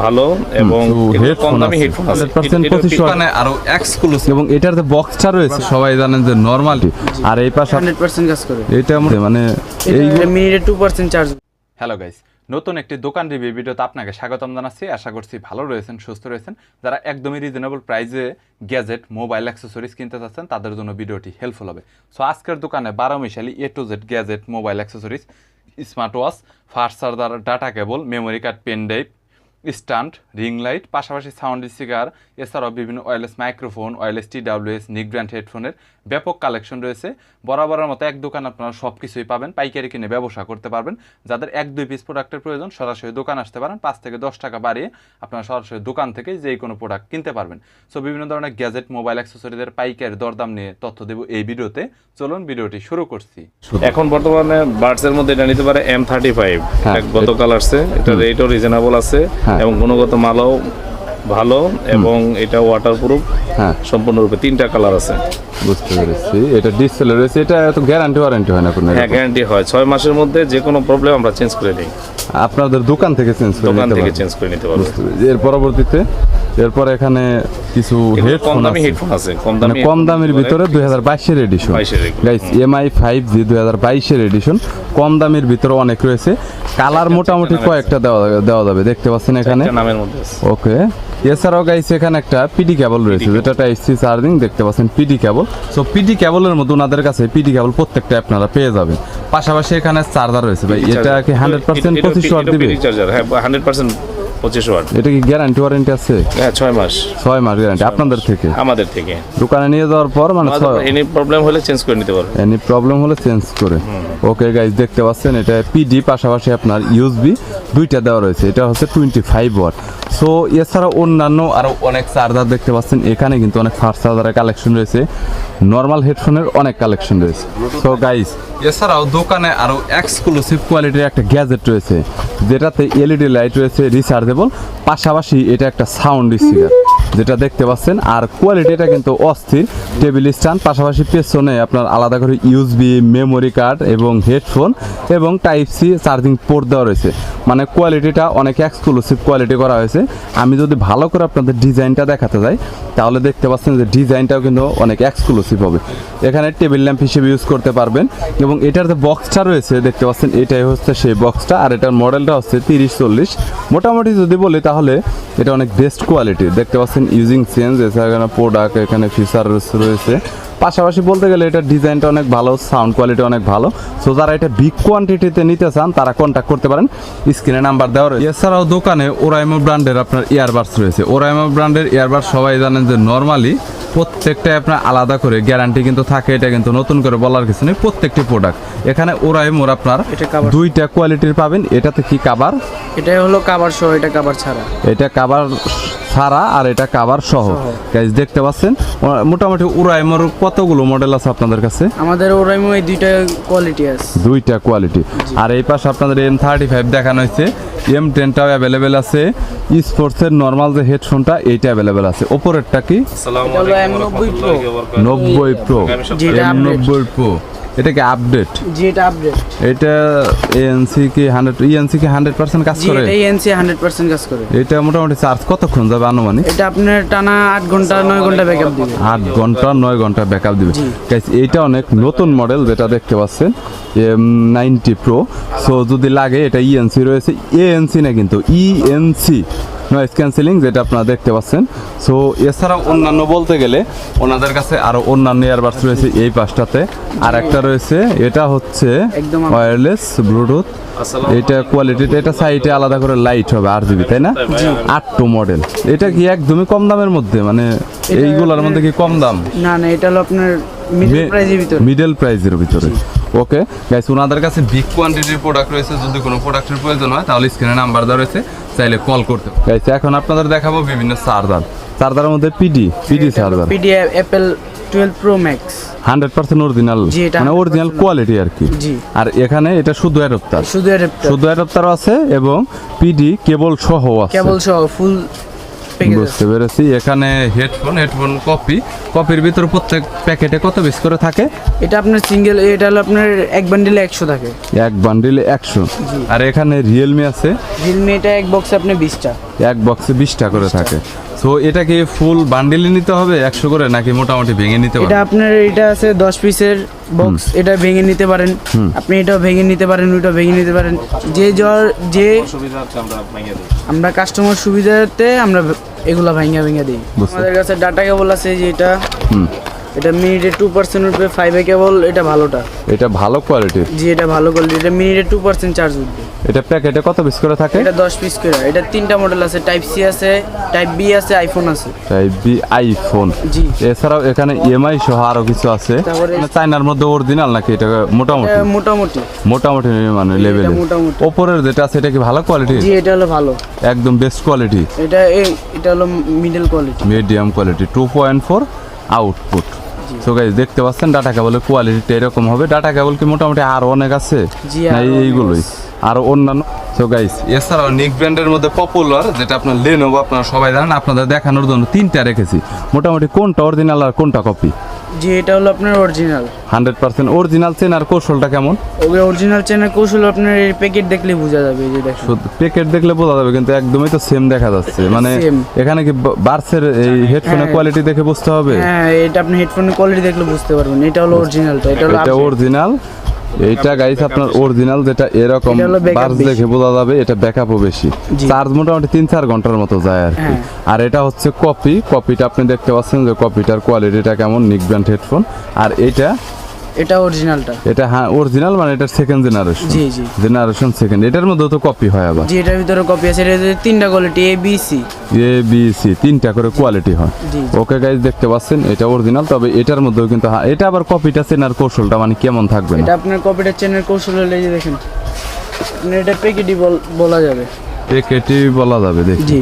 ভালো এবং কম দামি হেডফোন আছে। 100% এটা- এটা 25 পিছনে- মানে আরও এক্সক্লুসিভ এবং এটার যে বক্সটা রয়েছে সবাই জানেন যে নরমালি আর এই পাশে হান্ড্রেড পার্সেন্ট কাজ করে। এটা মানে এই মিনিটে two percent charge hello guys নতুন একটি দোকান রিভিউ ভিডিওতে আপনাকে স্বাগতম জানাচ্ছি। আশা করছি ভালো রয়েছেন সুস্থ রয়েছেন। যারা একদমই রিজনেবল প্রাইসে গ্যাজেট মোবাইল অ্যাক্সেসরিজ কিনতে চাচ্ছেন তাদের জন্য ভিডিওটি হেল্পফুল হবে। সো আজকের দোকানে বারো মিশালি A to Z gadget mobile accessories smart watch fast charger data cable memory card pen drive stand ring light, পাশাপাশি সাউন্ড স্পিকার এছাড়াও বিভিন্ন wireless microphone wireless T WS নিক ব্র্যান্ড হেডফোনের ব্যাপক কালেকশন রয়েছে। বরাবরের মতো এক দোকান আপনারা সব কিছুই পাবেন পাইকারি কিনে ব্যবসা করতে পারবেন। যাদের এক দুই পিস প্রোডাক্টের প্রয়োজন সরাসরি দোকান আসতে পারেন। পাঁচ থেকে দশ টাকা বাড়িয়ে আপনারা সরাসরি দোকান থেকে যে কোনো প্রোডাক্ট কিনতে পারবেন। সো বিভিন্ন ধরনের গ্যাজেট মোবাইল অ্যাক্সেসরিজের পাইকারি দরদাম নিয়ে তথ্য দেব এই ভিডিওতে। চলুন ভিডিওটি শুরু করছি। এখন বর্তমানে বার্ডস এর মধ্যে এটা নিতে পারে এম থার্টি ফাইভ গতকাল আসছে। এটা রেটও রিজনেবল আছে হ্যাঁ। এবং গুণগত মালও ভালো এবং এটা ওয়াটার প্রুফ হ্যাঁ। সম্পূর্ণরূপে তিনটা কালার আছে। বুঝতে পেরেছি। এটা রয়েছে। এটা তো গ্যারান্টি ওয়ারেন্টি হয় না কোনো হ্যাঁ গ্যারান্টি হয়। ছয় মাসের মধ্যে যে কোনো প্রবলেম আমরা চেঞ্জ করে দিই আপনাদের দোকান থেকে চেঞ্জ করে দোকান থেকে চেঞ্জ করে নিতে পারব এর পরবর্তীতে এরপর এখানে কিছু হেডফোন দামি হেডফোন আছে। কম মানে দামি কম দামের ভিতরে দুই হাজার বাইশের এডিশন 22 এর এগুলো। গাইস এমআই ফাইভ জি দুই হাজার বাইশের এডিশন কম দামের ভিতরে অনেক রয়েছে। কালার মোটামুটি কয়েকটা দেওয়া দেওয়া যাবে। দেখতে পাচ্ছেন এখানে? নামের মধ্যে ওকে এছাড়াও গাইস এখানে একটা পিডি কেবল রয়েছে। যেটা টাইপ সি চার্জিং দেখতে পাচ্ছেন পিডি কেবল সো পিডি কেবলের মতো ওনাদের কাছে পিডি কেবল প্রত্যেকটা আপনারা পেয়ে যাবেন। পাশাপাশি এখানে চার্জার রয়েছে ভাই। এটা কি হান্ড্রেড পার্সেন্ট পঁচিশ ওয়াট দিবে? চার্জার হ্যাঁ হান্ড্রেড পার্সেন্ট পঁচিশ ওয়াট এটা কি গ্যারান্টি ওয়ারেন্টি আছে? হ্যাঁ ছয় মাস। ছয় মাস গ্যারান্টি আপনাদের থেকে? আমাদের থেকে। দোকানে নিয়ে যাওয়ার পর মানে এনি প্রবলেম হলে চেঞ্জ করে নিতে পারবে এনি প্রবলেম হলে চেঞ্জ করে। ওকে গাইজ দেখতে পাচ্ছেন এটা পিডি পাশাপাশি আপনার ইউএসবি দুইটা দেওয়া রয়েছে। এটা হচ্ছে টোয়েন্টি ফাইভ ওয়াট সো এছাড়া অন্যান্য আরও অনেক চার্জার দেখতে পাচ্ছেন। এখানে কিন্তু অনেক ফাস্ট চার্জারের কালেকশন রয়েছে। নর্মাল হেডফোনের অনেক কালেকশন রয়েছে। সো গাইস এছাড়াও দোকানে আরও এক্সক্লুসিভ কোয়ালিটির একটা গ্যাজেট রয়েছে। যেটাতে এলইডি লাইট রয়েছে রিচার্জেবল পাশাপাশি এটা একটা সাউন্ড স্পিকার যেটা দেখতে পাচ্ছেন, আর কোয়ালিটিটা কিন্তু অস্থির। টেবিল স্ট্যান্ড পাশাপাশি পেছনে আপনার আলাদা করে ইউএসবি মেমোরি কার্ড এবং হেডফোন এবং টাইপ সি চার্জিং পোর্ট দেওয়া রয়েছে। মানে কোয়ালিটিটা অনেক এক্সক্লুসিভ কোয়ালিটি করা হয়েছে। আমি যদি ভালো করে আপনাদের ডিজাইনটা দেখাতে যাই, তাহলে দেখতে পাচ্ছেন যে ডিজাইনটাও কিন্তু অনেক এক্সক্লুসিভ হবে। এখানে টেবিল ল্যাম্প হিসেবে ইউজ করতে পারবেন এবং এটার যে বক্সটা রয়েছে, দেখতে পাচ্ছেন এটাই হচ্ছে সেই বক্সটা আর এটার মডেলটা হচ্ছে তিরিশ চল্লিশ। মোটামুটি যদি বলি তাহলে এটা অনেক বেস্ট কোয়ালিটি দেখতে পাচ্ছেন ইউজিং চেঞ্জ এছাড়া এখানে প্রোডাক্ট এখানে ফিচার রয়েছে। পাশাপাশি বলতে গেলে এটা ডিজাইনটা অনেক ভালো সাউন্ড কোয়ালিটি অনেক ভালো। সো যারা এটা বিগ কোয়ান্টিটিতে নিতে চান তারা কন্ট্যাক্ট করতে পারেন। স্ক্রিনে নাম্বার দেওয়া রয়েছে। এছাড়াও দোকানে ওরাইমো ব্র্যান্ডের আপনার ইয়ারবাডস রয়েছে। ওরাইমো ব্র্যান্ডের ইয়ারবাডস সবাই জানেন যে নর্মালি প্রত্যেকটাই আপনার আলাদা করে গ্যারান্টি কিন্তু থাকে এটা কিন্তু নতুন করে বলার কিছু নেই প্রত্যেকটি প্রোডাক্ট এখানে ওরাইমোর আপনার এটা। দুইটা কোয়ালিটির পাবেন। এটাতে কি কাবার এটাই হলো কাবার সহ এটা কাবার ছাড়া। এটা কাবার ছাড়া আর এটা কাবার সহ। গাইজ দেখতে পাচ্ছেন? মোটামুটি উড়াইমোর কতগুলো মডেল আছে আপনাদের কাছে? আমাদের ওরাইমো এই দুইটা কোয়ালিটি আছে। দুইটা কোয়ালিটি আর এই পাশে আপনাদের এম থার্টি ফাইভ দেখানো হয়েছে। এম টেনটাও অ্যাভেলেবেল আছে। স্পোর্টসের নর্মাল যে হেডফোনটা এইটা অ্যাভেলেবেল আছে। ওপরেরটা কি? আসসালামু এটা হলো আলাইকুম M90 Pro। রাহমাতুল্লাহি নব্বই প্রো আগামী এম নব্বই প্রো এটা কি আপডেট জি এটা আপডেট এটা এএনসি কি হান্ড্রেড ইএনসি কি হান্ড্রেড পার্সেন্ট কাজ জি করে? এটা এনসি হান্ড্রেড পার্সেন্ট কাজ করে। এটা মোটামুটি চার্জ কতক্ষণ যাবে আনুমানিক? এটা আপনার টানা আট ঘণ্টা নয় ঘণ্টা ব্যাকআপ দিবে। আট ঘণ্টা নয় ঘণ্টা ব্যাকআপ দিবে। Guys, এইটা অনেক নতুন মডেল যেটা দেখতে পাচ্ছেন এম নাইনটি প্রো সো যদি লাগে এটা ইএনসি রয়েছে। এএনসি না কিন্তু ইএনসি নয়েজ ক্যান্সেলিং যেটা আপনারা দেখতে পাচ্ছেন। সো এছাড়াও অন্যান্য বলতে গেলে ওনাদের কাছে আরও অন্যান্য ইয়ারবাডস রয়েছে এই পাশটাতে। আর একটা রয়েছে এটা হচ্ছে ওয়্যারলেস ব্লুটুথ এটা কোয়ালিটিটা এটা সাইডে আলাদা করে লাইট হবে আর জিবি তাই না? আটটো মডেল এটা কি একদমই কম দামের মধ্যে? মানে এইগুলোর মধ্যে কি কম দাম? না না এটা হলো আপনার মিডল প্রাইজের ভিতরে। মিডল প্রাইজের ভিতরে। ওকে। গাইস ওনাদের কাছে বিগ কোয়ান্টিটির প্রোডাক্ট রয়েছে। যদি কোনো প্রোডাক্টের প্রয়োজন হয় তাহলে স্ক্রিনে নাম্বার দেওয়া রয়েছে চাইলে কল করতে গাইস এখন আপনাদের দেখাবো বিভিন্ন চার্জার চার্জারের মধ্যে PD PD charger PDF Apple twelve pro max hundred percent original মানে অরিজিনাল কোয়ালিটি আর কি। জি। আর এখানে এটা শুধু অ্যাডাপ্টার শুধু অ্যাডাপ্টার শুধু অ্যাডাপ্টার আছে এবং পিডি কেবল সহ আছে। কেবল সহ ফুল বুঝতে পেরেছি। এখানে হেডফোন হেডফোন কপি কপির ভিতর প্রত্যেক প্যাকেটে কত পিস করে থাকে? এটা আপনার সিঙ্গেল এটা হলো আপনার এক বান্ডিলে একশো থাকে। এক বান্ডিলে একশো। আর এখানে রিয়েলমি আছে। রিয়েলমি এটা এক বক্সে আপনি বিশটা। এক বক্সে বিশটা করে থাকে। সো এটা কি ফুল বান্ডিলে নিতে হবে একশো করে নাকি মোটামুটি ভেঙে নিতে এটা আপনার এটা আছে দশ পিসের বক্স এটা ভেঙে নিতে পারেন। আপনি এটাও ভেঙে নিতে পারেন ওইটাও ভেঙে নিতে পারেন। যে জ্বর যে আমরা কাস্টমার সুবিধাতে আমরা এগুলা ভাঙা ভেঙে দিই। আমাদের কাছে ডাটা কেবল আছে যে এটা। এটা মিনিটে টু পার্সেন্ট উঠবে ফাইভে কেবল এটা ভালোটা। এটা ভালো কোয়ালিটির জি এটা ভালো কোয়ালিটি এটা মিনিটে টু পার্সেন্ট চার্জ উঠবে। এটা প্যাকেটে কত পিস করে থাকে? এটা দশ পিস করে। এটা তিনটা মডেল আছে টাইপ সি আছে টাইপ বি আছে আইফোন আছে। টাইপ বি আইফোন জি। এছাড়াও এখানে ইএমআই সহ আরও কিছু আছে। তারপরে- মানে চাইনার মধ্যে অরিজিনাল নাকি এটা মোটামুটি? মোটামুটি। মোটামুটি মানে লেভেলে। ওপরের যেটা আছে এটা কি ভালো কোয়ালিটি জি এটা হলো ভালো। একদম বেস্ট কোয়ালিটি এটা এই- এটা হলো middle quality medium quality two point four output so guys দেখতে পাচ্ছেন ডাটা কেবলের কোয়ালিটিটা এরকম হবে। ডাটা কেবল কি মোটামুটি আরও অনেক আছে? না এইগুলোই? আর অন্যান্য সো গাইস এছাড়াও নিক ব্র্যান্ডের মধ্যে পপুলার যেটা আপনার লেনোভো আপনারা সবাই জানেন আপনাদের দেখানোর জন্য তিনটা রেখেছি। মোটামুটি কোনটা অরিজিনাল আর কোনটা কপি জি এটা হলো আপনার original hundred percent original chain আর কৌশলটা কেমন? ওকে অরিজিনাল চেনের কৌশল আপনার এই প্যাকেট দেখলে বোঝা যাবে এই যে দেখুন। প্যাকেট দেখলে বোঝা যাবে কিন্তু একদমই তো সেম দেখা যাচ্ছে। মানে এখানে কি বার্সের এই হেডফোনের হ্যাঁ। কোয়ালিটি দেখে বুঝতে হবে? হ্যাঁ এটা আপনি হেডফোনের কোয়ালিটি দেখলে বুঝতে পারবেন। এটা হলো অরিজিনালটা এটা হলো এটা অরিজিনাল এইটা গাইস আপনার অরিজিনাল যেটা এরকম এটা backup দেখে বোঝা যাবে এটা ব্যাকআপও বেশি। চার্জ মোটামুটি তিন চার ঘণ্টার মতো যায় আর কি। হ্যাঁ। আর এটা হচ্ছে কপি কপিটা আপনি দেখতে পাচ্ছেন যে কপিটার কোয়ালিটিটা কেমন নিক ব্র্যান্ড হেডফোন আর এটা এটা অরিজিনালটা এটা হ্যাঁ অরিজিনাল মানে এটা সেকেন্ড জেনারেশন জি জি। জেনারেশন সেকেন্ড এটার মধ্যেও তো কপি হয় আবার। জি এটার ভিতরে কপি আছে। এটা তিনটা quality A B C A B C তিনটা করে কোয়ালিটি হয়। ওকে গাইজ দেখতে পাচ্ছেন এটা অরিজিনাল তবে এটার মধ্যেও কিন্তু হ্যাঁ, এটা আবার কপিটা চেনার কৌশলটা মানে কেমন থাকবে এটা আপনার কপিটার চেনের কৌশল হলে যে দেখেন আপনার এটা প্যাকেটই বলা যাবে। কেটি বলা যাবে দেখি। জি।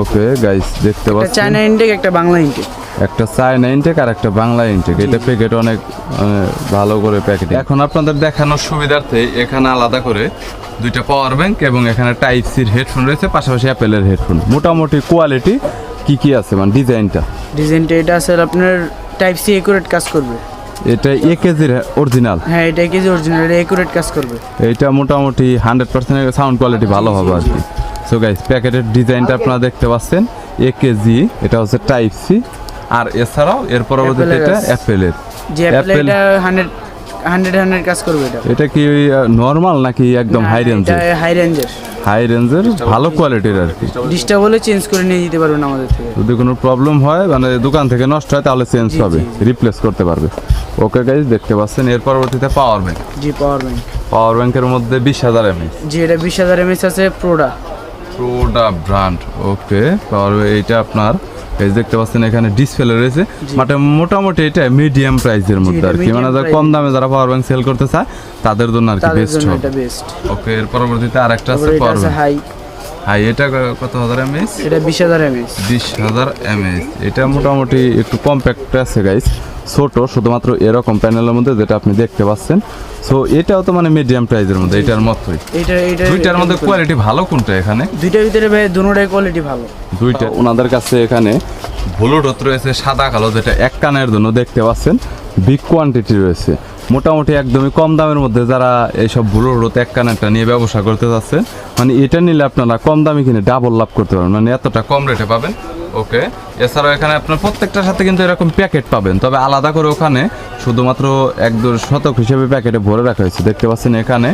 ওকে গাইস দেখতে পাচ্ছেন? চায়না ইনটেক একটা বাংলা ইনটেক একটা চায়না ইনটেক আর একটা বাংলা ইনটেক এটা প্যাকেট অনেক ভালো করে প্যাকেট এখন আপনাদের দেখানোর সুবিধার্থে এখানে আলাদা করে দুইটা পাওয়ার ব্যাংক এবং এখানে টাইপ সির হেডফোন রয়েছে পাশাপাশি অ্যাপেলের হেডফোন মোটামুটি কোয়ালিটি কি কি আছে মানে ডিজাইনটা ডিজাইনটা এটা আছে আপনার টাইপ সি একুরেট কাজ করবে। এটা এ কেজির অরিজিনাল হ্যাঁ এটা কেজি অরিজিনাল এটা একুরেট কাজ করবে। এইটা মোটামুটি হান্ড্রেড পার্সেন্ট সাউন্ড কোয়ালিটি ভালো হবে আর কি। সো গাইস প্যাকেটের ডিজাইনটা আপনারা দেখতে পাচ্ছেন এ কেজি এটা হচ্ছে টাইপ সি আর এছাড়াও এর পরবর্তীতে এটা। অ্যাপেলের যে অ্যাপেল Apple- এটা হান্ড্রেড হান্ড্রেড হান্ড্রেড কাজ করবে এটা। এটা কি নর্মাল নাকি একদম হাই রেঞ্জের এটা হাই রেঞ্জের হাই রেঞ্জের ভালো কোয়ালিটির আর কি। ডিস্টার্ব হলে চেঞ্জ করে নিয়ে যেতে পারবেন আমাদের থেকে। যদি কোনো প্রবলেম হয় মানে দোকান থেকে নষ্ট হয় তাহলে চেঞ্জ হবে। রিপ্লেস করতে পারবে। ওকে গাইজ দেখতে পাচ্ছেন এর পরবর্তীতে পাওয়ার ব্যাংক জি পাওয়ার ব্যাংক পাওয়ার ব্যাংকের মধ্যে বিশ হাজার এমএস জি এটা বিশ হাজার এমএস আছে প্রোডা প্রোডা ব্র্যান্ড ওকে পাওয়ার এইটা আপনার এই দেখতে পাচ্ছেন এখানে ডিসপ্লে রয়েছে। মানে মোটামুটি এটা মিডিয়াম প্রাইসের মধ্যে আর কি। মানে যারা কম দামে যারা পাওয়ার ব্যাংক সেল করতে চায় তাদের জন্য আর কি বেস্ট হবে। ওকে এর পরবর্তীতে আরেকটা আছে পাওয়ার ব্যাংক হাই এটা কত হাজার এমএস? এটা বিশ হাজার এমএস। বিশ হাজার এমএস। এটা মোটামুটি একটু কম্প্যাক্ট আছে গাইস ছোট শুধুমাত্র এরকম প্যানেলের মধ্যে যেটা আপনি দেখতে পাচ্ছেন। সো এটাও তো মানে মিডিয়াম প্রাইসের মধ্যে এটার মতোই। এটা এটা দুইটার মধ্যে কোয়ালিটি ভালো কোনটা এখানে? দুইটার ভিতরে ভাই দুটোটাই কোয়ালিটি ভালো। দুইটা। ওনাদের কাছে এখানে ব্লুটুথ রয়েছে সাদা কালো যেটা এক কানের জন্য দেখতে পাচ্ছেন। বিগ কোয়ান্টিটি রয়েছে। মোটামুটি একদমই কম দামের মধ্যে যারা এইসব ব্লুটুথ এক একটা নিয়ে ব্যবসা করতে যাচ্ছেন মানে এটা নিলে আপনারা কম দামে কিনে ডাবল লাভ করতে পারবেন মানে এতটা কম রেটে পাবেন। ওকে এছাড়াও এখানে আপনার প্রত্যেকটার সাথে কিন্তু এরকম প্যাকেট পাবেন, তবে আলাদা করে ওখানে শুধুমাত্র এক দু শতক হিসেবে প্যাকেটে ভরে রাখা হয়েছে। দেখতে পাচ্ছেন এখানে।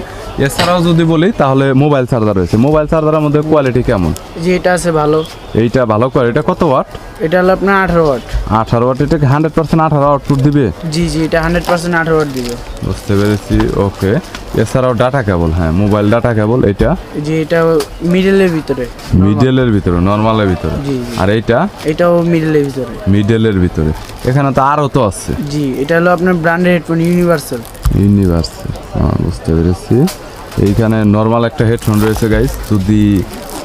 এছাড়াও যদি বলি তাহলে মোবাইল চার্জার রয়েছে। মোবাইল চার্জারের মধ্যে কোয়ালিটি কেমন? যে এটা আছে ভালো। এইটা ভালো কোয়ালিটি কত ওয়াট এটা হলো আপনার আঠারো ওয়াট আঠারো ওয়াট এটা হান্ড্রেড পার্সেন্ট আঠারো আউটপুট দিবে? জি জি এটা হান্ড্রেড পার্সেন্ট আঠারো ওয়াট দিবে। বুঝতে পেরেছি ওকে এছাড়াও ডাটা কেবল হ্যাঁ মোবাইল ডাটা কেবল এটা যে এটা মিডলের ভিতরে। মিডলের ভিতরে নর্মালের ভিতরে। জি, জি। আর এইটা? এটাও মিডলের ভিতরে। মিডলের ভিতরে। এখানে তো আরও তো আছে। জি এটা হলো আপনার ব্র্যান্ডেড হেডফোন ইউনিভার্সাল ইউনিভার্সে বুঝতে পেরেছি। এইখানে নর্মাল একটা হেডফোন রয়েছে গাইস যদি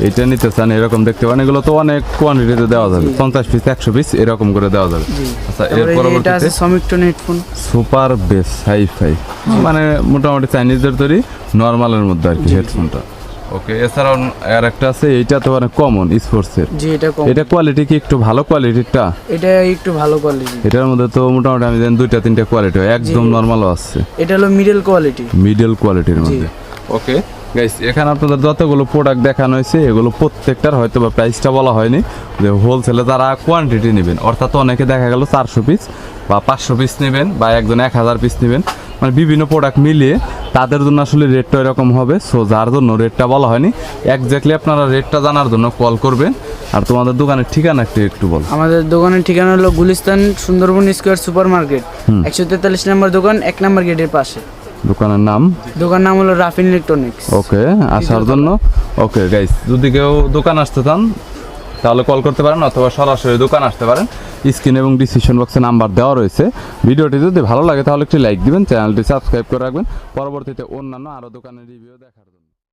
এটা নিতে চান এরকম দেখতে পান এগুলো তো অনেক কোয়ান্টিটিতে দেওয়া যাবে। পঞ্চাশ পিস একশো পিস এরকম করে দেওয়া যাবে। আচ্ছা এর পরবর্তীতে সমিকটন headphone super bass hi fi মানে মোটামুটি চাইনিজদের তৈরি নর্মালের মধ্যে আর কি হেডফোনটা ওকে এছাড়াও আর একটা আছে এইটা তো অনেক কমন স্পোর্টসের জি এটা কম এটা কোয়ালিটি কি একটু ভালো কোয়ালিটিরটা এটা একটু ভালো কোয়ালিটি এটার মধ্যে তো মোটামুটি আমি জানি দুইটা তিনটা কোয়ালিটি হয় একদম নর্মালও আছে। এটা হলো মিডল কোয়ালিটি মিডল কোয়ালিটির মধ্যে। ওকে গাইস এখানে আপনাদের যতগুলো প্রোডাক্ট দেখানো হয়েছে এগুলো প্রত্যেকটার হয়তো বা প্রাইসটা বলা হয়নি। যে হোলসেলে যারা কোয়ান্টিটি নেবেন অর্থাৎ অনেকে দেখা গেল চারশো পিস বা পাঁচশো পিস নেবেন বা একজন এক হাজার পিস নেবেন মানে বিভিন্ন প্রোডাক্ট মিলিয়ে তাদের জন্য আসলে রেটটা এরকম হবে। সো যার জন্য রেটটা বলা হয়নি একজাক্টলি আপনারা রেটটা জানার জন্য কল করবেন। আর তোমাদের দোকানের ঠিকানা একটু একটু বল। আমাদের দোকানের ঠিকানা হলো Gulistan Sundarban square super market একশো তেতাল্লিশ নম্বর দোকান এক নম্বর গেটের পাশে। দোকানের নাম? দোকান নাম হলো রাফিন ইলেকট্রনিক্স। ওকে আসার জন্য? ওকে গাইস যদি কেউ দোকান আসতে চান তাহলে কল করতে পারেন অথবা সরাসরি দোকান আসতে পারেন। স্ক্রিন এবং ডিসক্রিপশন বক্সে নাম্বার দেওয়া রয়েছে। ভিডিওটি যদি ভালো লাগে তাহলে একটি লাইক দিবেন, চ্যানেলটি সাবস্ক্রাইব করে রাখবেন। পরবর্তীতে অন্যান্য আরও দোকানের রিভিউ দেখার